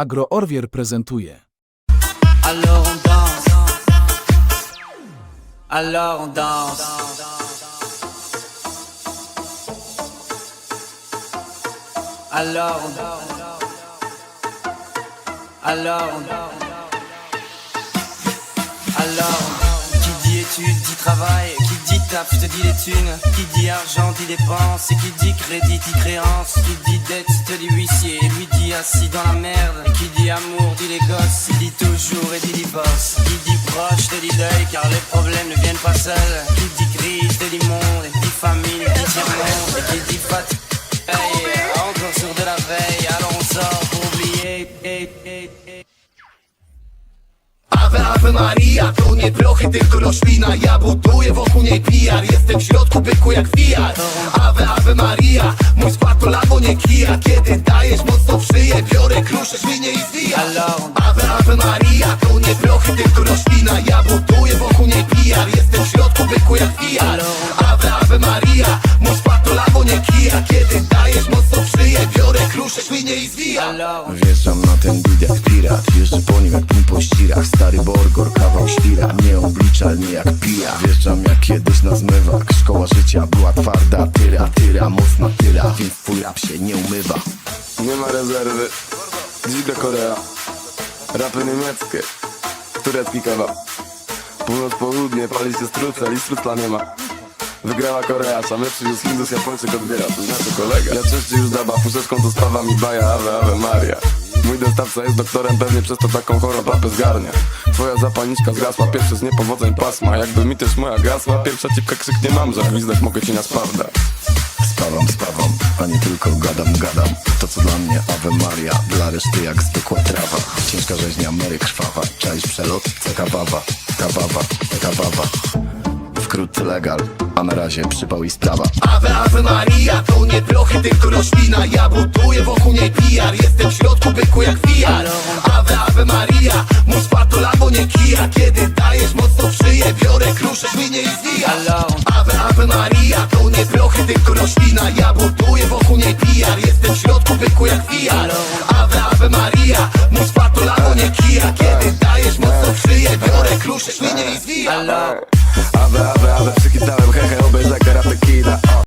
Agro Orwier prezentuje. Alors on. Alors on. Alors on Alors on Alors Qui dit études dit travail Te les thunes. Qui dit argent dit dépenses. Et qui dit crédit dit créance. Qui dit dette te dit huissier. Lui dit assis dans la merde. Qui dit amour dit les gosses. Qui dit toujours et dit divorce. Qui dit proche te dit deuil Car les problèmes ne viennent pas seuls. Qui dit crise te dit monde. Et dit famille dit tiers-monde Et qui dit fatigue Encore sur de la veille. Alors on sort pour oublier. Ave, Ave Maria, to nie prochy, tylko roślina. Ja buduję wokół niej PR. Jestem w środku byku jak wiar Ave, Ave Maria, mój skład to lawo nie kija. Kiedy dajesz mocno w szyję Biorę kruszę, świnie i Alors Ave, Ave Maria, to nie prochy, tylko roślina. Ja buduję wokół niej PR. Jestem w środku byku jak wiar Ave, Ave Maria, mój skład to lawo nie kija. Kiedy dajesz kruszę, świnie i Alors Wjeżdżam na ten bit jak pirat Jeżdżę po nim jak pum po ścirach Stary borgor, kawał świra Nieobliczalny jak pija Wjeżdżam jak kiedyś na zmywak Szkoła życia była twarda Tyra, tyra, mocna tyra Więc twój rap się nie umywa Nie ma rezerwy. Dziga Korea. Rapy niemieckie. Turecki kebab. Północ, południe, pali się strucel i strucla nie ma. Wygrała Korea, same przywiózł Hindus, Japończyk odbiera, to znaczy kolega. Ja częściej już daba, puszeczką to spawa mi baja, Ave, Ave Maria. Mój dostawca jest doktorem, pewnie przez to taką chorą papę zgarnia. Twoja zapalniczka zgasła, pierwszy z niepowodzeń pasma. Jakby mi też moja gasła, pierwsza cipka krzyknie mam, że gwizdek mogę ci na spawda Spawam, spawam, a nie tylko gadam, gadam. To co dla mnie Ave Maria Dla reszty jak zwykła trawa. Ciężka rzeźnia, Mary krwawa Czaisz przelot, ceka wawa Kawawa, kawawa. Wkrótce legal, a na razie przypał i sprawa. Ave, Ave Maria, to nie prochy, tylko roślina Ja buduję wokół niej PR. Jestem w środku byku jak wiar Ave, Ave Maria, mój skład to lawo nie kija. Kiedy dajesz mocno w szyję Biorę kruszę, świnie i zwijam Ave, Ave Maria, to nie prochy, tylko roślina Ja buduję wokół niej PR. Jestem w środku byku jak wiar Ave, Ave Maria, mój skład to lawo nie kija. Kiedy dajesz mocno w szyję Biorę kruszę, świnie i zwijam Ave, ave, ave, przykitałem, hehe, obejrzę karate kida